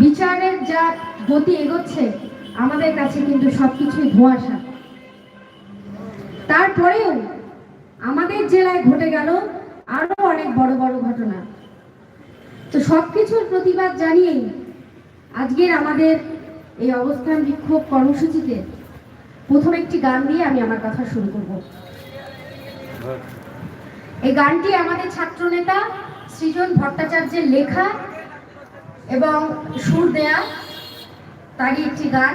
বিচারের যা গতি এগোচ্ছে, আমাদের কাছে কিন্তু সবকিছুই ধোঁয়াশা। তারপরেও আমাদের জেলায় ঘটে গেল আরও অনেক বড় বড় ঘটনা। তো সবকিছুর প্রতিবাদ জানিয়েই আজকের আমাদের এই অবস্থান বিক্ষোভ কর্মসূচিতে প্রথম একটি গান দিয়ে আমি আমার কথা শুরু করব। এই গানটি আমাদের ছাত্রনেতা সৃজন ভট্টাচার্যের লেখা এবং সুর দেয়া তারই একটি গান।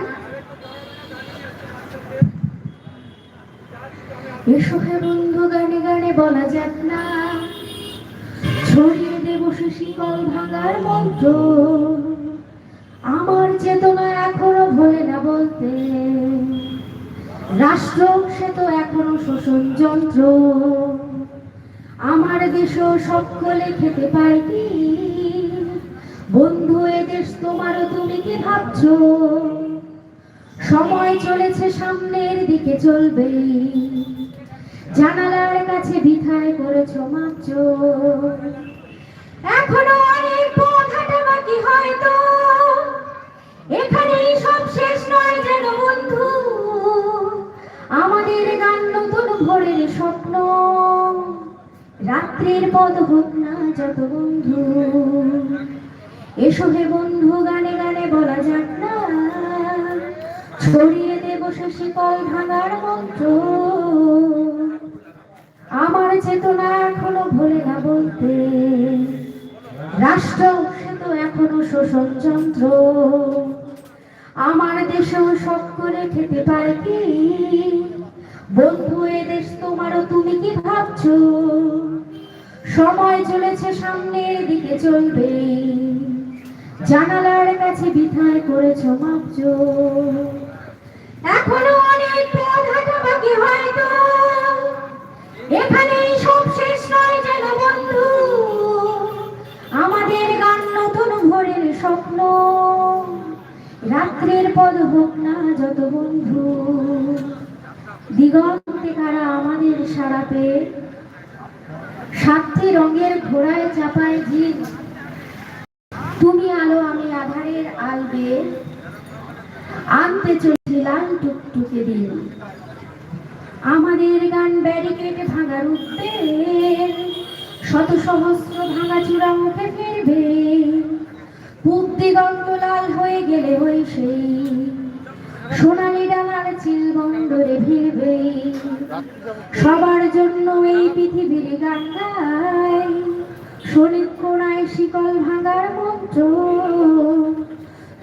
এসো হে বন্ধু, গানে গানে বলা যাক না। ছড়িয়ে দেব সে শিকল ভাঙার মন্ত্র। আমার চেতনা এখনও ভোলে না বলতে। রাষ্ট্র সে তো এখনও শোষণ যন্ত্র। আমার দেশও সকলে খেতে পায় কি বন্ধু, এ দেশ তোমারও তুমি কি ভাবছ? সময় চলেছে, সামনের দিকে চলবে। জানালার কাছে বিথায় করেছ মাত্র। এখনও অনেক পথ হাঁটা বাকি হয়তো। এখানেই সব শেষ নয় যেন বন্ধু। আমাদের গান নতুন ভোরের স্বপ্ন। রাত্রির পদ হোক না যত বন্ধু। এসো হে বন্ধু, গানে গানে বলা যাক না। ছড়িয়ে দেব সে শিকল ভাঙার মন্ত্র। আমার চেতনা এখনও ভোলে না বলতে। রাষ্ট্র সে তো এখনও শোষণ যন্ত্র। আমার দেশেও সকলে খেতে পায় কি? বন্ধু, এ দেশ তোমারও তুমি কি ভাবছ? সময় চলেছে, সামনের দিকে চলবে। জানালার কাছে বিথায় করেছ মাপছ এখনও অনেক পথ হাঁটা বাকি হয়তো এখানেই সব শেষ নয় যেন বন্ধু। আমাদের গান নতুন ভোরের স্বপ্ন। রাত্রের পদ হোক না যত বন্ধু। দিগন্তে কারা আমাদের সারা পেয়ে সাতটি রঙের ঘোড়ায় চাপায় জিন তুমি আলো আমি আধারের আলবে আনতে চলছি লাল টুকটুকে দিন। আমাদের গান ব্যারিকেড ভাঙার উদ্বেগ, শত সহস্র ভাঙা চূড়া মুখে ফিরবে। পূব দিগন্ত লাল হয়ে গেলে হই সেই সোনালি ডানার চিল বন্দরে ভিড়বে। সবার জন্য এই পৃথিবীর গান গায় শরীর কোনায় শিকল ভাঙার মন্ত্র।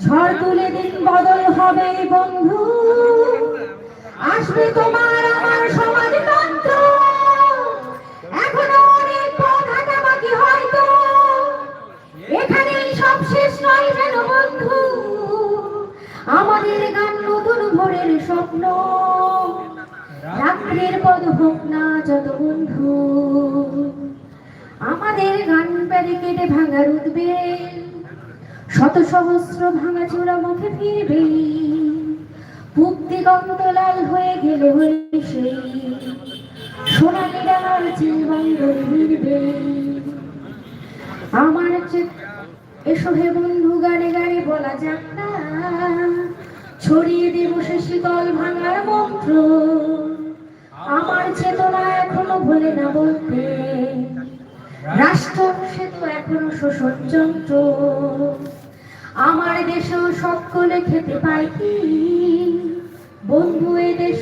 ঝড় তুলে দিন, বদল হবে বন্ধু। আসবে তোমার আমার সমাজতন্ত্র এখনও অনেক পথ হাঁটা বাকি হয়তো। এখানেই সব শেষ নয় যেন বন্ধু। আমাদের গান নতুন ভোরের স্বপ্ন। রাত্রের পদ হোক গান ব্যারিকেডে ভাঙার উদ্বেগ। শত সহস্র ভাঙা চূড়া মুখে ফিরবে। পূব দিগন্ত লাল হয়ে গেলে হয়ে সেই সোনালি ডানার চিল বন্দরে ভিড়বে আমার এসো হে বন্ধু, গানে গানে বলা যাক না। ছড়িয়ে দেব সে শীতল ভাঙার শোষণ আমার দেশেও সকলে খেতে পায় কি? বন্ধু, এ দেশ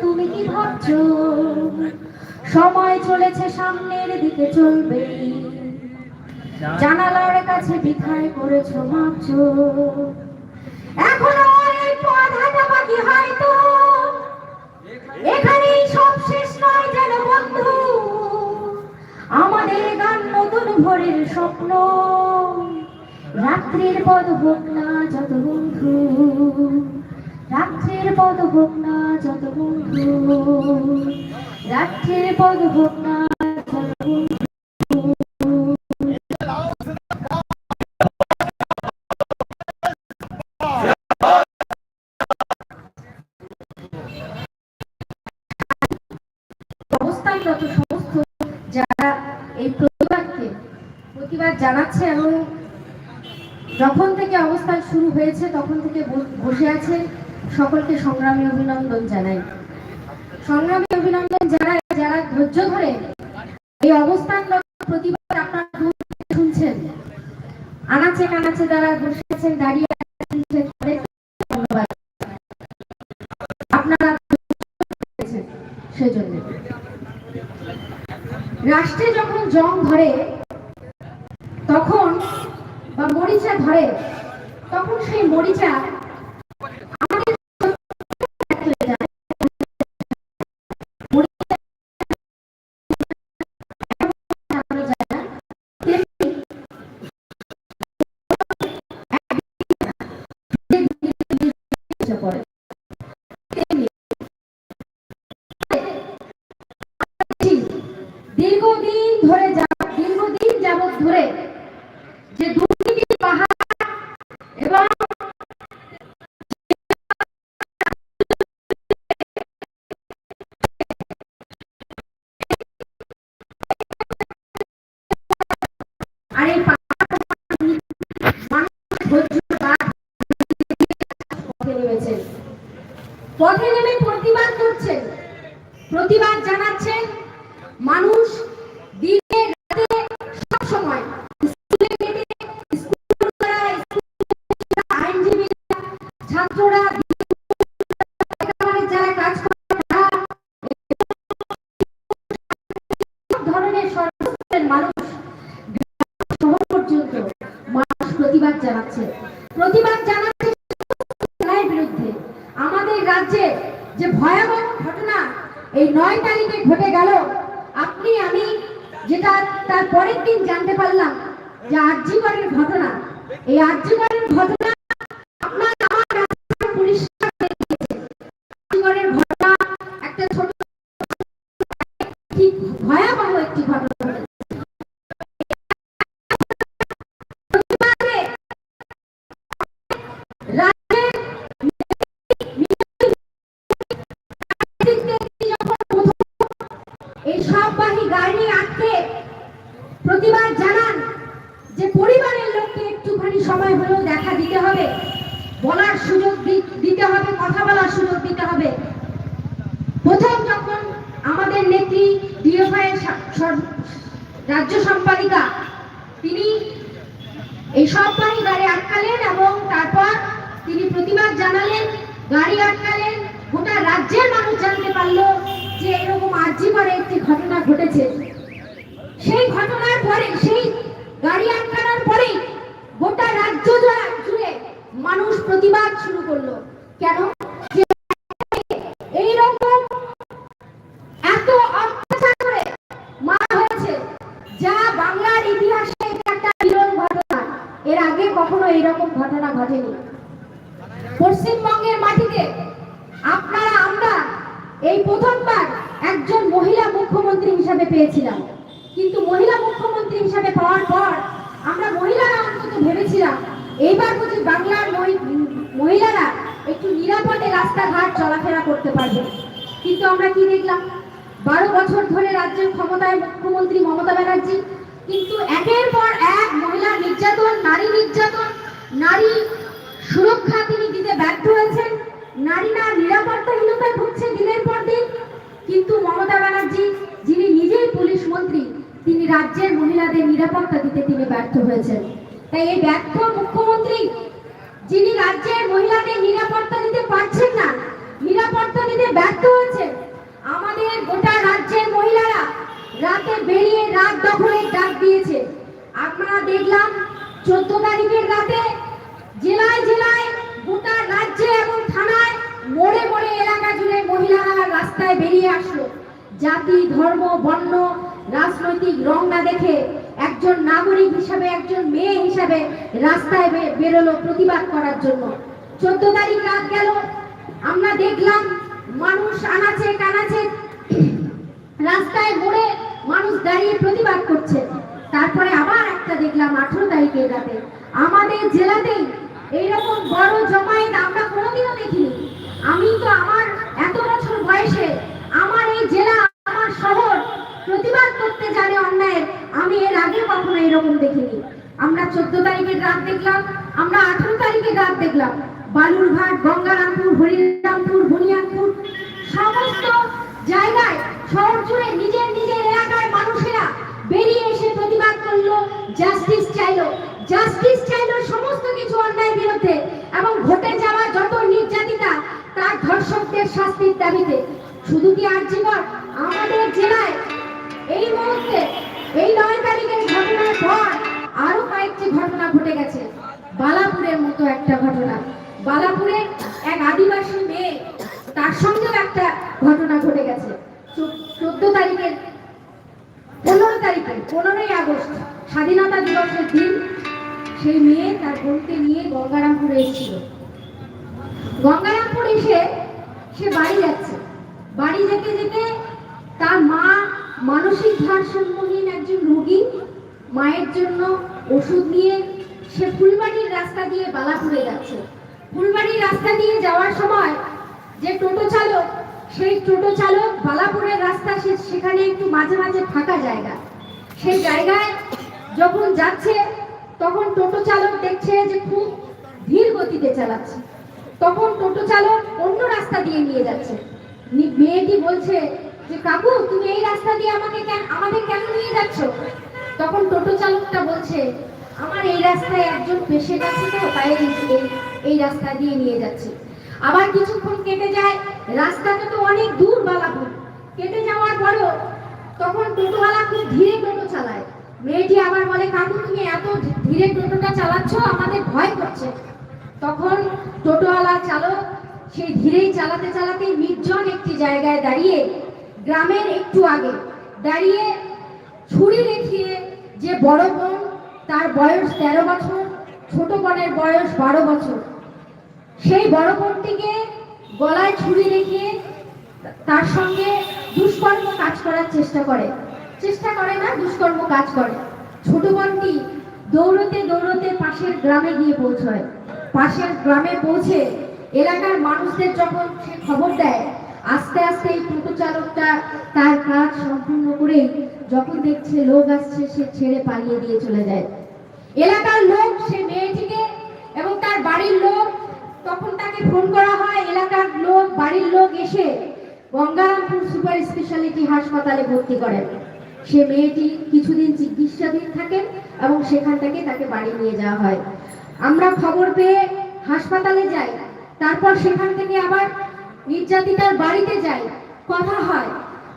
তুমি কি ভাবছ? সময় চলেছে, সামনের দিকে চলবে। জানালার কাছে বিথায় করেছ মাপছ। এখনও হয়তো। এখানেই সব শেষ নয় যেন বন্ধু। আমাদের গান নতুন ভোরের স্বপ্ন। রাত্রির পদ হোক না যত বন্ধু, রাত্রির পদ হোক না যত বন্ধু, রাত্রির পদ হোক না হয়েছে, তখন থেকে বসে আছেন। সকলকে সংগ্রামী অভিনন্দন জানাই। সংগ্রামী অভিনন্দন জানাই যারা ধৈর্য ধরে এই অবস্থানরত প্রতিবাদ শুনছেন। আনাচে কানাচে যারা বসে আছেন, দাঁড়িয়ে সেজন্য। রাষ্ট্রে যখন জং ধরে তখন বা মরিচা ধরে তখন সেই মরিচা আমাদের চলে যায়। মরিচা চালানো যায় না। তেমনি মরিচা করে দীর্ঘদিন ধরে যা- মানুষ আর্যিকরের ঘটনা, একটা ছোট ঠিক। প্রতিবাদে জানান যে পরিবারের লোককে একটুখানি সময় হলেও দেখা দিতে হবে, বলার সুযোগ দি- দিতে হবে কথা বলার সুযোগ দিতে হবে। প্রথম যখন আমাদের নেত্রী ডিএফআই রাজ্য সম্পাদিকা, তিনি এই সব বাহিনী গাড়ি আটকালেন এবং তারপর তিনি প্রতিবাদ জানালেন, গাড়ি আটকালেন, গোটা রাজ্যের মানুষ জানতে পারল যে এরকম আর্জি করে একটি ঘটনা ঘটেছে। সেই ঘটনার পরে, সেই গাড়ি আটকানোর পরেই গোটা রাজ্য জুড়ে মানুষ প্রতিবাদ শুরু করল। কেন যে এইরকম এত অত্যাচার করে মারা হয়েছে যা বাংলার ইতিহাসে এটা একটা বিরল ঘটনা এর আগে কখনো এরকম ঘটনা পশ্চিমবঙ্গের মাটিতে আপনারা, আমরা এই প্রথমবার একজন মহিলা মুখ্যমন্ত্রী হিসাবে পেয়েছিলাম। কিন্তু মহিলা মুখ্যমন্ত্রী হিসাবে পাওয়ার পর আমরা মহিলারা অন্তত ভেবেছিলাম, এইবার বুঝি বাংলার মহিলারা একটু নিরাপদে রাস্তাঘাট চলাফেরা করতে পারবে। কিন্তু আমরা কি দেখলাম? বারো বছর ধরে রাজ্যের ক্ষমতায় মুখ্যমন্ত্রী মমতা ব্যানার্জি, কিন্তু একের পর এক মহিলা নির্যাতন, নারী নির্যাতন নারী সুরক্ষা তিনি দিতে ব্যর্থ হয়েছেন। নারী নারীরা নিরাপত্তাহীনতায় ভুগছে দিনের পর দিন। কিন্তু মমতা ব্যানার্জি, যিনি নিজেই পুলিশ মন্ত্রী, তিনি রাজ্যের মহিলাদের নিরাপত্তা দিতে তিনি ব্যর্থ হয়েছেন। তাই এই ব্যর্থ মুখ্যমন্ত্রী, যিনি রাজ্যের মহিলাদের নিরাপত্তা দিতে পারছেন না, নিরাপত্তা দিতে ব্যর্থ হয়েছে আমাদের গোটা রাজ্যের মহিলারা রাতে বেরিয়ে রাত দখলের ডাক দিয়েছে। আপনারা দেখলাম চোদ্দ তারিখের রাতে জেলায় জেলায় গোটা রাজ্যে এবং থানায় মোড়ে মোড়ে এলাকা জুড়ে মহিলারা রাস্তায় বেরিয়ে আসলো। জাতি, ধর্ম, বর্ণ, রাজনৈতিক রং না দেখে একজন নাগরিক হিসাবে, একজন মেয়ে হিসাবে রাস্তায় বেরোলো প্রতিবাদ করার জন্য। চোদ্দ তারিখ রাত গেল, আমরা দেখলাম মানুষ আনাচে কানাচে রাস্তায় মোড়ে মানুষ দাঁড়িয়ে প্রতিবাদ করছে। তারপরে আবার একটা দেখলাম আঠারো তারিখের রাতে আমাদের জেলাতেই এইরকম বড় জমায়েত আমরা কোনোদিনও দেখিনি। আমি তো আমার এত বছর বয়সে আমার এই জেলা, আমার শহর প্রতিবাদ করতে জানে অন্যায়ের আমি এর আগে কখনো এরকম দেখিনি। আমরা চোদ্দ তারিখের রাত দেখলাম, আমরা আঠারো তারিখে রাত দেখলাম। বালুরঘাট, গঙ্গারামপুর, হরিরামপুর, বুনিয়াদপুর, সমস্ত জায়গায় শহর জুড়ে নিজের নিজের এলাকার মানুষেরা বেরিয়ে এসে প্রতিবাদ করল জাস্টিস চাইলো। জাস্টিস চাইলো সমস্ত কিছু অন্যায়ের বিরুদ্ধে এবং ঘটে যাওয়া যত নির্যাতিতা, তার ধর্ষকদের শাস্তির দাবিতে। শুধু কি আর জীবন? আমাদের যেতে যেতে তার মা মানসিক ভারসাম্যহীন একজন রোগী। মায়ের জন্য ওষুধ নিয়ে সে ফুলবাড়ির রাস্তা দিয়ে বালাপুরে যাচ্ছে। ফুলবাড়ির রাস্তা দিয়ে যাওয়ার সময় যে টোটো চালক, সেই টোটো চালক বালাপুরের রাস্তা সে সেখানে একটু মাঝে মাঝে ফাঁকা জায়গা। সেই জায়গায় যখন যাচ্ছে, তখন টোটো চালক দেখছে যে খুব ধীর গতিতে চালাচ্ছে। তখন টোটো চালক অন্য রাস্তা দিয়ে নিয়ে যাচ্ছে। মেয়েটি বলছে যে, কাকু, তুমি এই রাস্তা দিয়ে আমাকে কেন আমাদের কেন নিয়ে যাচ্ছ? তখন টোটো চালকটা বলছে, আমার এই রাস্তায় একজন পেশেন্ট আছে তো, তাই এই রাস্তা দিয়ে নিয়ে যাচ্ছে। আবার কিছুক্ষণ কেটে যায়, রাস্তাটা তো অনেক দূর বালাপুর। কেটে যাওয়ার পরেও তখন টোটোওয়ালা খুব ধীরে টোটো চালায়। মেয়েটি আবার বলে, কাকু, তুমি এত ধীরে টোটোটা চালাচ্ছ, আমাদের ভয় করছে। তখন টোটোওয়ালা চালক সেই ধীরেই চালাতে চালাতে নির্জন একটি জায়গায় দাঁড়িয়ে, গ্রামের একটু আগে দাঁড়িয়ে ছুরি দেখিয়ে যে বড় বোন, তার বয়স তেরো বছর, ছোট বোনের বয়স বারো বছর, সেই বড় বোনটিকে গলায় ছুরি রেখে তার সঙ্গে দুষ্কর্ম কাজ করার চেষ্টা করে। চেষ্টা করে না, দুষ্কর্ম কাজ করে। ছোট বোনটি দৌড়তে দৌড়তে পাশের গ্রামে গিয়ে পৌঁছয়। পাশের গ্রামে পৌঁছে এলাকার মানুষদের যখন সে খবর দেয়, আস্তে আস্তে এই টোটো চালকটা তার কাজ সম্পূর্ণ করে যখন দেখছে লোক আসছে, সে ছেড়ে পালিয়ে দিয়ে চলে যায়। এলাকার লোক, সে মেয়েটিকে এবং তার বাড়ির লোক, তখন তাকে ফোন করা হয়। এলাকার লোক, বাড়ির লোক এসে গঙ্গারামপুর সুপার স্পেশালিটি হাসপাতালে ভর্তি করেন। সে মেয়েটি কিছুদিন চিকিৎসাধীন থাকেন এবং সেখান থেকে তাকে বাড়ি নিয়ে যাওয়া হয়। আমরা খবর পেয়ে হাসপাতালে যাই। তারপর সেখান থেকে আবার নির্যাতিতার বাড়িতে যাই। কথা হয়,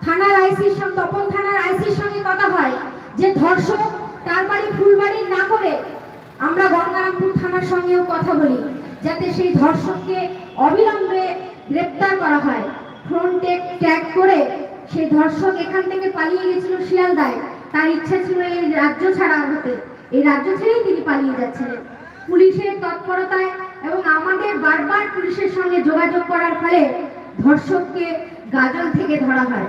থানার আইসির সঙ্গে, তপন থানার আইসির সঙ্গে কথা হয় যে ধর্ষক তার বাড়ি ফুলবাড়ি না করে আমরা গঙ্গারামপুর থানার সঙ্গেও কথা বলি, যাতে সেই ধর্ষককে অবিলম্বে গ্রেপ্তার করা হয়। ফ্রন্টে ট্যাগ করে সেই ধর্ষক এখান থেকে পালিয়ে গেছিল শিয়ালদায়। তার ইচ্ছা ছিল এই রাজ্য ছাড়া হতে। এই রাজ্য ছেড়েই তিনি পালিয়ে যাচ্ছিলেন। পুলিশের তৎপরতায় এবং আমাদের বারবার পুলিশের সঙ্গে যোগাযোগ করার ফলে ধর্ষককে গাজল থেকে ধরা হয়।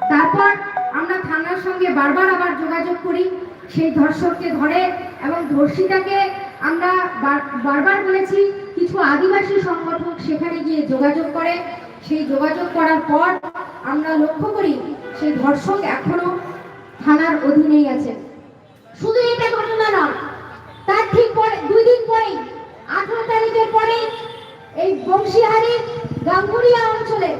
তারপর আমরা থানার সঙ্গে বারবার আবার যোগাযোগ করি, সেই ধর্ষককে ধরে এবং ধর্ষিতাকে আমরা বার- বারবার বলেছি, কিছু আদিবাসী সংগঠক সেখানে গিয়ে যোগাযোগ করে। সেই যোগাযোগ করার পর আমরা লক্ষ্য করি, সেই ধর্ষক এখনও থানার অধীনেই আছে। শুধু এটা ঘটনা নয়, তার ঠিক পরে, দুই দিন পরেই আঠারো তারিখের পরে এই বংশীহারি গাঙ্গুরিয়া অঞ্চলে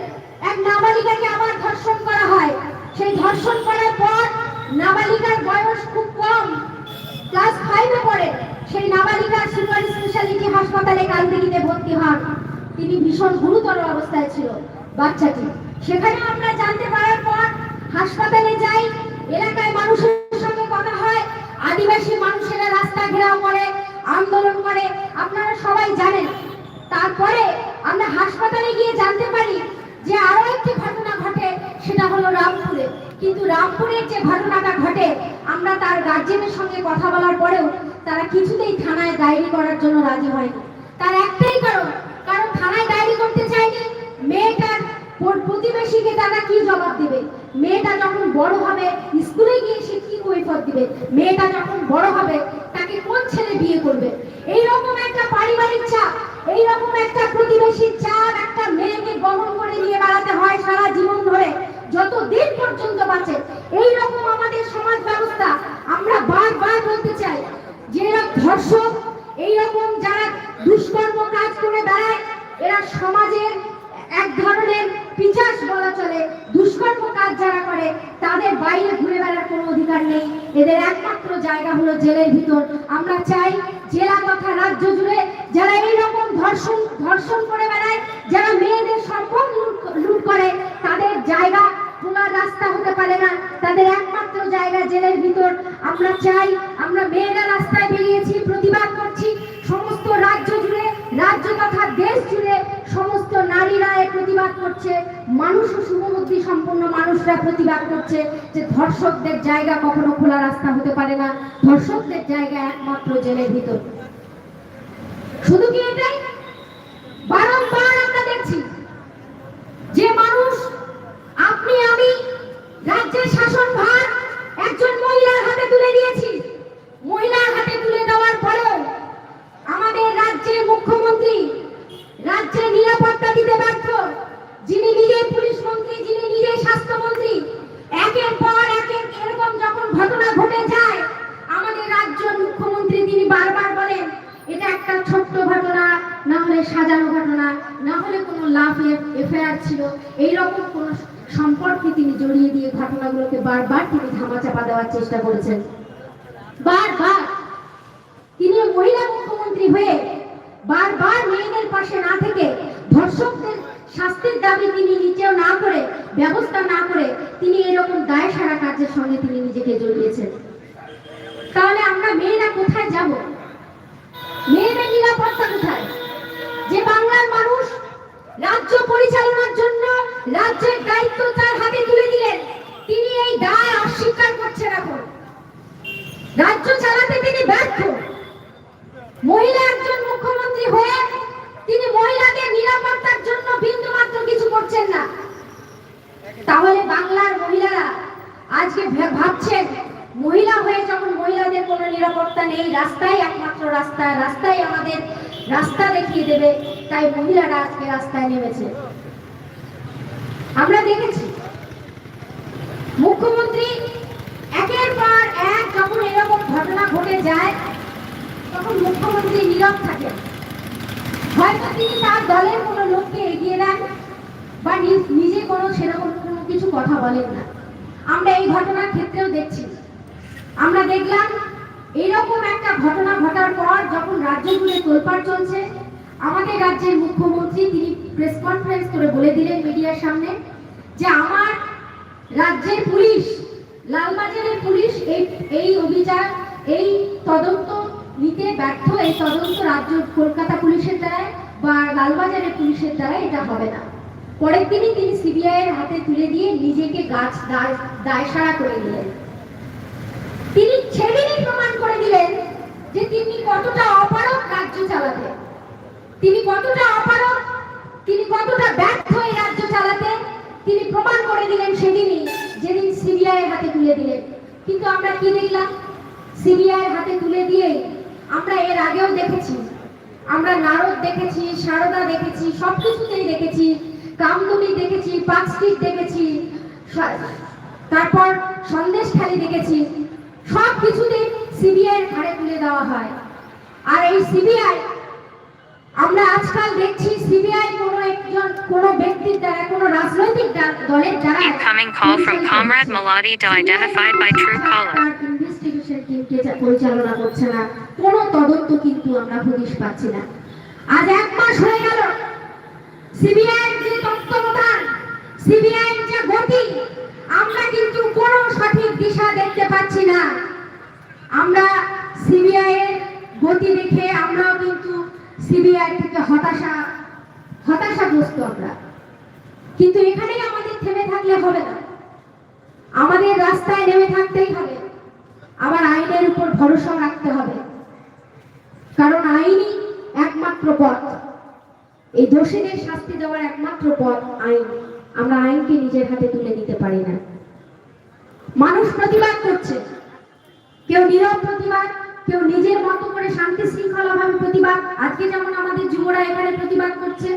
এক নাবালিকাকে আবার ধর্ষণ করা হয়। সেই ধর্ষণ করার পর নাবালিকার বয়স খুব কম। ক্লাস ফাইভে পড়ে। সেই নাবালিকা সুপার স্পেশালিটি হাসপাতালে কালদিঘিতে ভর্তি হন। তিনি ভীষণ গুরুতর অবস্থায় ছিল বাচ্চাটি। সেখানে আমরা জানতে পারার পর হাসপাতালে যাই। এলাকায় মানুষের সঙ্গে কথা হয়। আদিবাসী মানুষেরা রাস্তা ঘেরাও করে। আন্দোলন করে, আপনারা সবাই জানেন। তারপরে আমরা হাসপাতালে গিয়ে জানতে পারি যে আরও একটি ঘটনা ঘটে, সেটা হলো রামপুরে। কিন্তু রামপুরের যে ঘটনাটা ঘটে, আমরা তার গার্জেনের সঙ্গে কথা বলার পরেও তারা কিছুতেই থানায় ডায়েরি করার জন্য রাজি হয়নি। তার একটাই কারণ কারণ থানায় ডায়েরি করতে চায়নি। মেয়েটার প্রতিবেশীকে তারা কি জবাব দিবে? মেয়েটা যখন বড় হবে, স্কুলে গিয়ে সে কি কৈফত দিবে? মেয়েটা যখন বড় হবে, তাকে কোন ছেলে বিয়ে করবে? এই রকম একটা পারিবারিক চাপ এই রকম একটা প্রতিবেশীর চাপ একটা মেয়েকে বহন করে নিয়ে বেড়াতে হয় সারা জীবন ধরে যত দিন পর্যন্ত বাঁচে। এই রকম আমাদের সমাজ ব্যবস্থা, আমরা বারবার বলতে চাই যে এরা ধর্ষক এই রকম যারা দুষ্কর্ম কাজ করে বেড়ায়, এরা সমাজের এক ধরনের পিচাস বলা চলে। দুষ্কর্ম কাজ যারা করে, তাদের বাইরে ঘুরে বেড়ার কোনো অধিকার নেই। এদের একমাত্র জায়গা হলো জেলের ভিতর। আমরা চাই জেলা তথা রাজ্য জুড়ে যারা এই রকম ধর্ষণ ধর্ষণ করে বেড়ায়, যারা মেয়েদের সম্পদ লুট- করে, তাদের জায়গা খোলা রাস্তা হতে পারে না। তাদের একমাত্র জায়গা জেলের ভিতর। আমরা চাই আমরা মেয়েরা রাস্তায় বেরিয়েছি প্রতিবাদ করছি সমস্ত রাজ্য জুড়ে রাজ্য তথা দেশ জুড়ে সমস্ত নারীরা এর প্রতিবাদ করছে মানুষ ও শুভবুদ্ধি সম্পন্ন মানুষরা প্রতিবাদ করছে যে ধর্ষকদের জায়গা কখনো খোলা রাস্তা হতে পারে না। ধর্ষকদের জায়গা একমাত্র জেলের ভিতর। শুধু কি এটাই বারংবার আমরা দেখছি যে মানুষ আপনি আমি রাজ্যের শাসন ভার একজন মহিলার হাতে তুলে দিয়েছি মহিলার হাতে তুলে দেওয়ার পরেও আমাদের রাজ্যের মুখ্যমন্ত্রী রাজ্যে নিরাপত্তা দিতে ব্যর্থ যিনি নিজে পুলিশ মন্ত্রী যিনি নিজে স্বাস্থ্যমন্ত্রী একের পর এক এক এরকম যখন ঘটনা ঘটে যায় আমাদের রাজ্যের মুখ্যমন্ত্রী তিনি বারবার বলেন এটা একটা ছোট্ট ঘটনা না হলে সাজানো ঘটনা না হলে কোনো লাভ এফআইআর ছিল এইরকম কোন সম্পর্কে তিনি জড়িয়ে দিয়ে ঘটনাগুলোকে বারবার তিনি ধামাচাপা দেওয়ার চেষ্টা করেছেন বারবার তিনি মহিলা মুখ্যমন্ত্রী হয়ে বারবার মেয়েদের পাশে না থেকে ধর্ষকদের শাস্তির দাবি তিনি নিচেও না করে ব্যবস্থা না করে তিনি এরকম দায় সারা কাজের সঙ্গে তিনি নিজেকে জড়িয়েছেন। তাহলে আমরা মেয়েরা কোথায় যাব? মেয়েদের নিরাপত্তা কোথায়? যে বাংলার মানুষ রাজ্য পরিচালনার জন্য রাজ্যের দায়িত্ব তার হাতে তুলে দিলেন, তিনি এই দায় অস্বীকার করছেন এখন। রাজ্য চালাতে তিনি ব্যর্থ। মহিলা একজন মুখ্যমন্ত্রী হয়ে তিনি মহিলাদের নিরাপত্তার জন্য বিন্দু মাত্র কিছু করছেন না। তাহলে বাংলার মহিলারা আজকে ভাবছেন, মহিলা হয়ে যখন মহিলাদের কোনো নিরাপত্তা নেই রাস্তায় একমাত্র রাস্তা রাস্তায় আমাদের রাস্তা দেখিয়ে দেবে, তাই মহিলারা আজকে রাস্তায় নেমেছে। আমরা দেখেছি, মুখ্যমন্ত্রী একের পর এক যখন এরকম ঘটনা ঘটে যায়, তখন মুখ্যমন্ত্রী নীরব থাকেন হয়তো তিনি তার দলের কোনো লোককে এগিয়ে দেন বা নিজ- কোনো সেরকম কিছু কথা বলেন না। আমরা এই ঘটনার ক্ষেত্রেও দেখছি। আমরা দেখলাম, এরকম একটা ঘটনা ঘটার পর যখন রাজ্য জুড়ে তোলপাড় চলছে, আমাদের রাজ্যের মুখ্যমন্ত্রী তিনি প্রেস কনফারেন্স করে বলে দিলেন মিডিয়ার সামনে যে আমার রাজ্যের পুলিশ, লালবাজারের পুলিশ এই এই অভিযান, এই তদন্ত নিতে ব্যর্থ, এই তদন্ত রাজ্য কলকাতা পুলিশের দ্বারাই বা লালবাজারের পুলিশের দ্বারা এটা হবে না। পরের দিনই তিনি সিবিআই এর হাতে তুলে দিয়ে নিজেকে গাছ দায় দায়সারা করে দিলেন। তিনি সেদিনই প্রমাণ করে দিলেন যে তিনি কতটা অপারক রাজ্য চালাতে তিনি কতটা অপারক তিনি কতটা ব্যর্থ এই রাজ্য চালাতে তিনি প্রমাণ করে দিলেন সেদিনই যেদিন সিবিআই এর হাতে তুলে দিলেন। কিন্তু আমরা কি দেখলাম? সিবিআই এর হাতে তুলে দিয়ে আমরা এর আগেও দেখেছি। আমরা নারদ দেখেছি, সারদা দেখেছি, সবকিছুতেই দেখেছি। কামদুনি দেখেছি পাঁচটিক দেখেছি তারপর সন্দেশখালি দেখেছি সব কিছুতে সিবিআই ঘাড়ে তুলে দেওয়া হয় আর এই সিবিআই আমরা আজকাল দেখছি সিবিআই কোনো একজন কোনো ব্যক্তির দ্বারা কোনো রাজনৈতিক দলের দ্বারা Incoming call from Comrade Maladi to identified by Truecaller. Investigation টিমকে পরিচালনা করছে না কোনো তদন্ত কিন্তু আমরা হদিশ পাচ্ছি না আজ এক মাস হয়ে গেল সিবিআই যে তত্ত্বাবধান সিবিআই যে গতি, আমরা কিন্তু কোনো সঠিক দিশা দেখতে পাচ্ছি না। আমরা সিবিআই এর গতি দেখে আমরাও কিন্তু সিবিআই থেকে হতাশা, হতাশাগ্রস্ত আমরা। কিন্তু এখানেই আমাদের থেমে থাকলে হবে না। আমাদের রাস্তায় নেমে থাকতেই হবে। আবার আইনের উপর ভরসা রাখতে হবে। কারণ আইনই একমাত্র পথ। এই দোষীদের শাস্তি দেওয়ার একমাত্র পথ আইন। আমরা আইনকে নিজের হাতে তুলে নিতে পারি না। মানুষ প্রতিবাদ করছে। কেউ নীরব প্রতিবাদ, কেউ নিজের মতো করে শান্তি শৃঙ্খলা ভাবে প্রতিবাদ। আজকে যেমন আমাদের যুবরা এখানে প্রতিবাদ করছে